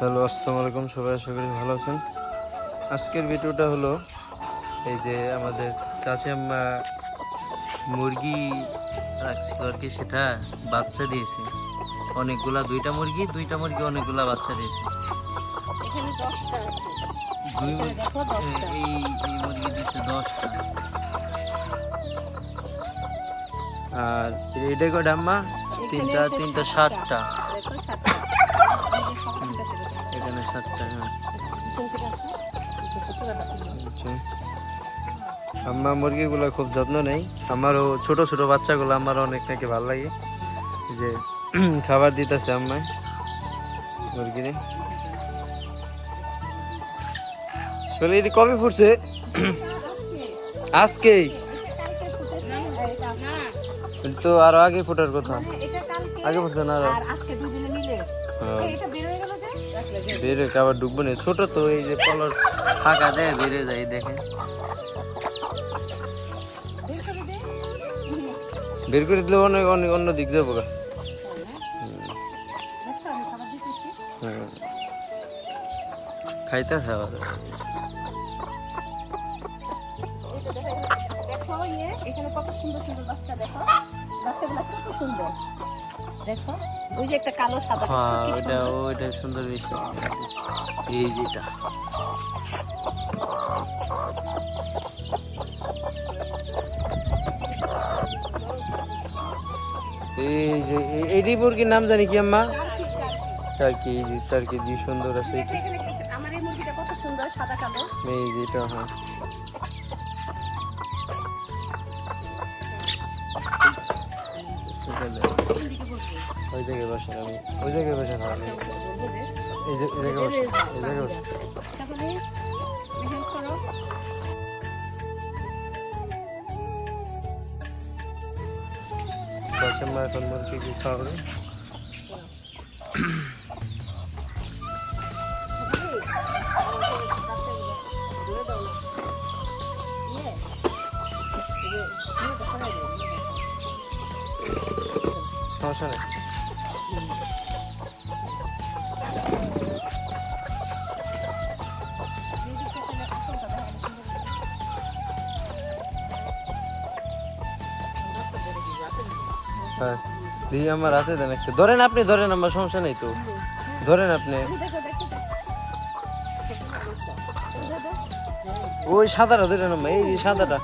Hello আসসালামু আলাইকুম। সবাই আশা করি ভালো আছেন। আজকের ভিডিওটা হলো এই যে আমাদের চাচি আম্মা মুরগি রাখছিল আর কি সেটা বাচ্চা দিয়েছে। অনেকগুলা দুইটা মুরগি দুইটা মুরগি অনেকগুলা বাচ্চা দিয়েছে। এখানে দশটা আছে। দুই দেখো দশটা। এই মুরগি দিয়েছে দশটা। আর এটা কটা আম্মা? তিনটা তিনটা সাতটা। আচ্ছা। আম্মা মুরগিগুলো খুব যত্ন নেই। আমারও ছোট ছোট বাচ্চাগুলো আমার অনেক নাকি ভালো লাগে। যে খাবার দিতেছে আম্মায় মুরগিরে। চলে এটি কবে ফুটছে? আজকেই। তো আরও আগে ফুটার কথা। মানে আগে ফুটছে না আজকে যে বের হয়ে আবার ডুববো না। ছোট তো, এই যে পলর ফাঁকা দেয় বেড়ে যায় দেখে বের করে দিলে অনেক অনেক অন্য দিক যাব গা। খাইতেছে আবার। এখানে কত সুন্দর সুন্দর বাচ্চা দেখো। বাচ্চাগুলো কত সুন্দর। দেখো ওই যে একটা কালো সাদা হ্যাঁ ওইটা ওইটা সুন্দর। বেশি। এই যেটা এই যে এ- এটি মুরগির নাম জানি কি আম্মা? টার্কি টার্কি যে সুন্দর আছে। আমার এই মুরগিটা কত সুন্দর সাদা কালো। এই যেটা হ্যাঁ। ওই আমি ওই জায়গায় বসে খাওয়া এই জায়গায় বসে। এখন মুরগি কি খাওয়াবে? দিই। হ্যাঁ দিদি আমার হাতে দেন একটু। ধরেন আপনি, ধরেন আমার সমস্যা নেই তো। ধরেন আপনি। ওই সাদাটা ধরেন আম্মা, এই সাদাটা।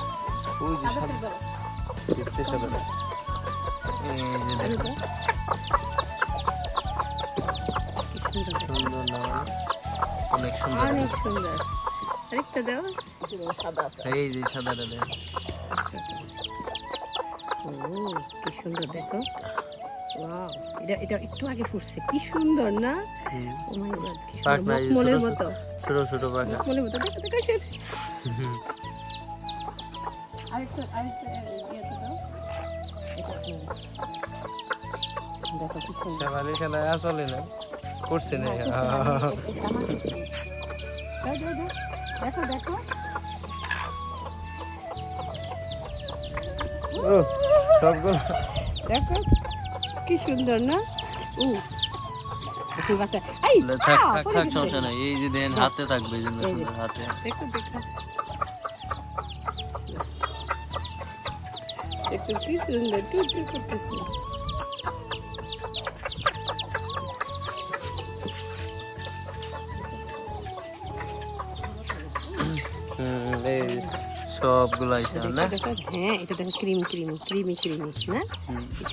ওই যে সাদা। সাদাটা অনেক সুন্দর অনেক সুন্দর। আরেকটা দাও। সাদা এই যে সাদাটা দেখ। ও কি সুন্দর দেখো। ওয়াও এটা এটা একটু আগে ফুটছে। কি সুন্দর না? ও মাই গড কি সুন্দর নাই, ছোট মলের ছোট। মতো। ছোট ছোট পাখা। মলের মতো দেখো দেখো আরেকটা আরেকটা দেখো কি সুন্দর খালি না করছে না। দাও, দাও, দাও। দেখো দেখো ও দেখো কি সুন্দর না? ও এই থাক থাক থাক গেছে। সমস্যা নাই। এই যে দেন হাতে থাকবে হাতে। দেখো দেখো। দেখো কি সুন্দর টুক করতেছে সবগুলো আইসা না? হ্যাঁ এটা দেখো ক্রিম ক্রিমি ক্রিমি ক্রিমি না?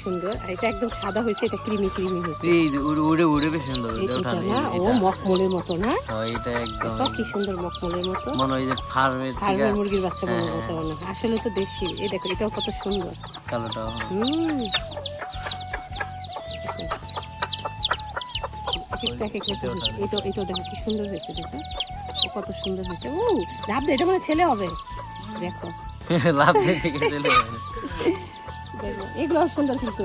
সুন্দর। আর এটা একদম সাদা হয়েছে এটা ক্রিমি ক্রিমি হয়েছে। এই যে উড়ে উড়ে উড়ে বেশ সুন্দর এটা এটা না ও মখমলের মতো না? হ্যাঁ এটা একদম। কি সুন্দর মখমলের মতো। মনে হয় যে ফার্মের ফার্মের মুরগির বাচ্চা মনে হ্যাঁ, হয়। আসলে তো দেশি এই দেখো এটাও কত সুন্দর। হুম। এটা এটা দেখো কি সুন্দর হয়েছে দেখো। কত সুন্দর হয়েছে। ও লাভ এটা মানে ছেলে হবে। দেখো। লাভ দেখে চলে এগুলো সুন্দর কিন্তু।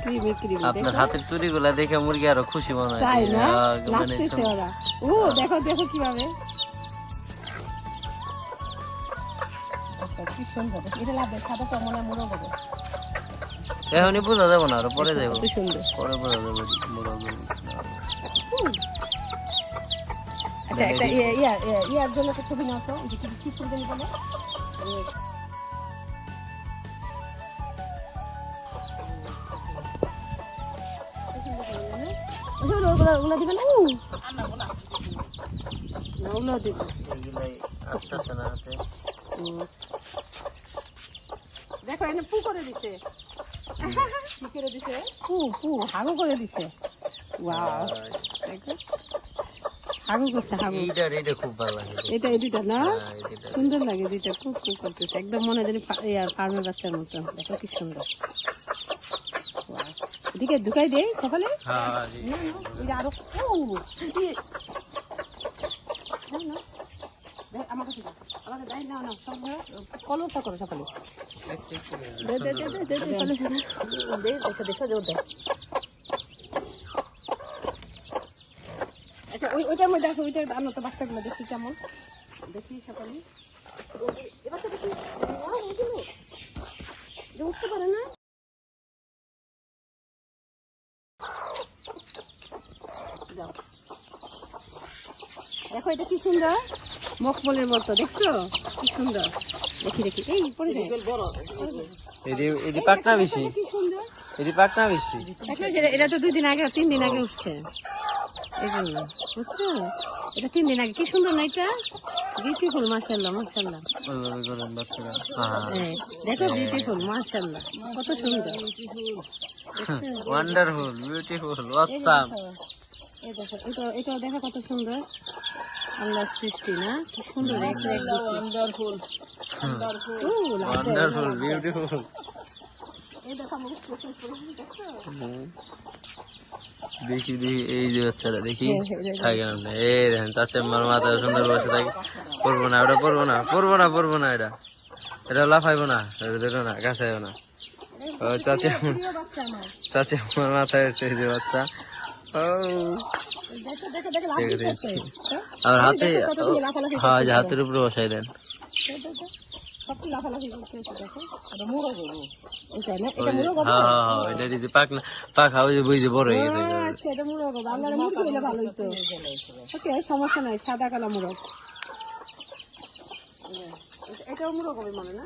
ক্রিমি ক্রিমি আপনার হাতের চুরি গুলা দেখে মুরগি আরও খুশি মনে হয়। তাই না? নাচতেছে ওরা। ও দেখো দেখো কীভাবে। দেখো, কি সুন্দর। এটা লাভ দে সাদা তো মুড়ো দেবে এখনই বোঝা যাব না আরও পরে যাব পরে বোঝা যাব আচ্ছা একটা ইয়ে ইয়া ইয়া- ইয়ার জন্য একটা ছবি নাও তো। কি কি ফুল বলে এই, ওগুলো ওগুলো ওগুলো দিবে না উ। না, ওগুলো দিবে এগুলাই আসতেছে না হাতে হুম। দেখো এনে পু করে দিছে কি করে দিছে পু পু হাগু করে দিছে ওয়াও দেখো হাগু করছে হাগু। এইটা এইটা খুব ভালো লাগে এটা এদিটা না? হ্যাঁ। সুন্দর লাগে দুইটা খুব খুব করতেছে। একদম মনে ইয়ার ফার্মের বাচ্চার মতো। দেখো কি সুন্দর। এদিকে ঢুকাই দে সকালে হ্যাঁ, এটা আরও দাও। আমাকে দেয় না না সব কলরটা করো সকালে। দে দে দে দে দে দে দেখো দেখো জোর দে আচ্ছা ওই ওইটার আনো তো বাচ্চাগুলো দেখি কেমন। দেখি সকালে। দেখি উঠতে পারে না। দেখো এটা কি সুন্দর? মখমলের মতো দেখছ? কি সুন্দর। দেখি দেখি। এই পড়ে যায়। পাকনা বেশি। কি সুন্দর? এটি বেশি। এটা- এটা তো দুই দিন আগে তিন দিন আগে উঠছে। জন্য বুঝছ? এটা তিন দিন আগে কি সুন্দর না এটা? বিউটিফুল মার্শাল্লাহ মার্শাল্লাহ হ্যাঁ হ্যাঁ দেখো বিউটিফুল মার্শাল্লাহ কত সুন্দর। ওয়ান্ডারফুল বিউটিফুল অসাম দেখো এটা এটা দেখো কত সুন্দর। আল্লাহর সৃষ্টি না? কি সুন্দর ওয়ান্ডারফুল ওয়ান্ডারফুল বিউটিফুল দেখো দেখি এই যে বাচ্চারা দেখি। হ্যাঁ, হ্যাঁ। থাকে না এই দেখেন আমার মাথায় সুন্দর বসে থাকে। পড়ব না ওটা পড়ব না পড়ব না পড়ব না এটা। এটা লাফাইবো না দেখো না কাছে না। ও চাচি চাচি আমার মাথায় এই যে বাচ্চা। ও। আর হাতে হ্যাঁ হাতের উপরে বসাই দেন। সব লাফালাফি করতেছে দেখো। এটা মুরগ হব এটা এটা মুরগ হব হ্যাঁ হ্যাঁ হ্যাঁ এটা দিদি পাক না পাখা ওই যে বড় হয়ে গেছে। আচ্ছা এটা মুরগ হব আল্লাহর মুরগি হলে ভালো হইতো ওকে সমস্যা নাই সাদা কালো মুরগ এটা- এটাও মুরগ হবে মনে না?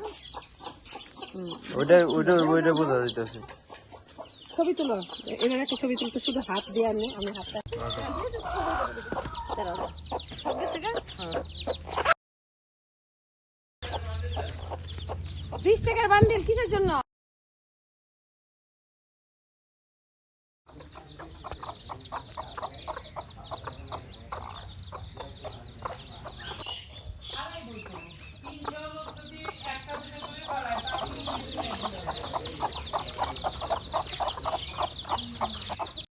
হুম। ওইটা ওইটা ওইটা বোঝা যাইতেছে। ছবি তুলো। এবার একটা ছবি তুলতে শুধু হাত দিয়ে আনি আমি হাতটা বিশ টাকার বান্ডিল কিসের জন্য?